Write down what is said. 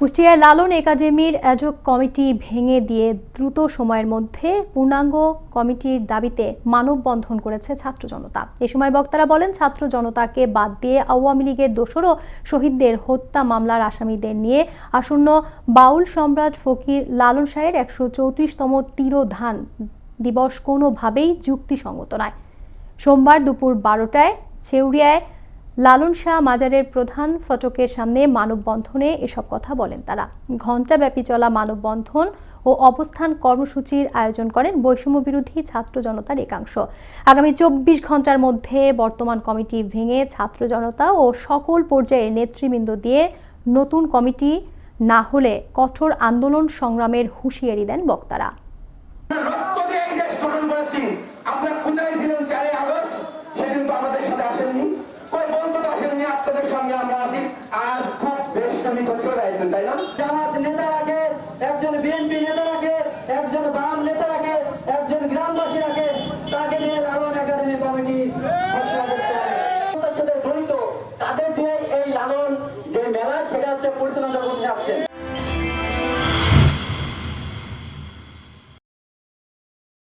কুষ্টিয়ার লালন একাডেমির ad hoc committee ভেঙে দিয়ে দ্রুত সময়ের মধ্যে পূর্ণাঙ্গ কমিটির দাবিতে মানববন্ধন করেছে ছাত্র জনতা। এ সময় বক্তারা বলেন, ছাত্র জনতাকে বাদ দিয়ে আওয়ামী লীগের দোসরও শহীদদের হত্যা মামলার আসামিদের নিয়ে আসন্ন বাউল সম্রাট ফকির লালন শাহের একশো চৌত্রিশতম তিরোধান দিবস কোনোভাবেই যুক্তিসঙ্গত নয়। সোমবার দুপুর বারোটায় ছেউরিয়ায় লালন শাহ মাজারের প্রধান ফটকের সামনে মানববন্ধনে এসব কথা বলেন তারা। ঘণ্টাব্যাপী চলা মানববন্ধন ও অবস্থান কর্মসূচির আয়োজন করেন বৈষম্য বিরোধী ছাত্র জনতার একাংশ। আগামী চব্বিশ ঘণ্টার মধ্যে বর্তমান কমিটি ভেঙে ছাত্র জনতা ও সকল পর্যায়ে নেতৃবৃন্দ দিয়ে নতুন কমিটি না হলে কঠোর আন্দোলন সংগ্রামের হুঁশিয়ারি দেন বক্তারা। আপনাদের সঙ্গে আমরা আছি। আর খুব বেশ তুমি তাই না? জামাত নেতা রাখে একজন বিএনপি নেতা রাখে একজন বাম নেতা রাখে একজন গ্রামবাসী রাখে তাকে নিয়ে লালন একাডেমি কমিটি তাদের দিয়ে এই লালন যে মেলা সেটা হচ্ছে পরিচালনা করতে যাচ্ছেন